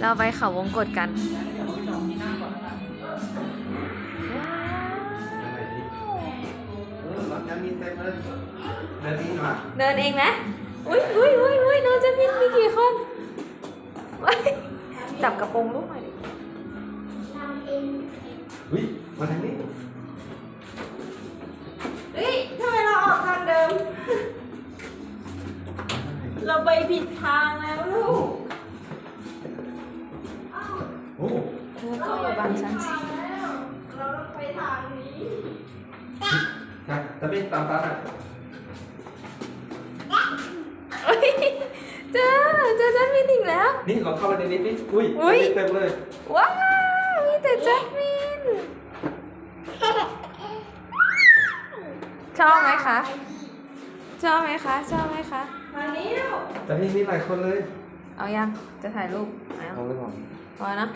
เราไปเขาวงกตกันอะไรนี่เออรถจะมีเต็มเลยเดินนี่มาเดินเองนะ อุ้ยอุ้ยอุ้ยอุ้ยน้องจะมีมีกี่คนอุ๊ยจับกระโปรงลูกหน่อยดิอุ้ยมาทางนี้เฮ้ยทำไมเราออกทางเดิม เราไปผิดทางแล้วลูก โอ้เธอก็อย่าบังฉันสิเราต้องไปทางนี้ครับตะเบ็ดตามตาอะเฮ้ยเจอเจอจัสมินอีกแล้ว นี่เราเข้าไปในนี้ดิอุ้ยอุ๊ย เต็มเลย ว้าวมีแต่จัสมิน ชอบไหมคะ ชอบไหมคะ ชอบไหมคะทางนี้ลูกแต่นี่มีหลายคนเลย เอายัง จะถ่ายรูปเอายังเอาเลยก่อนพอนะ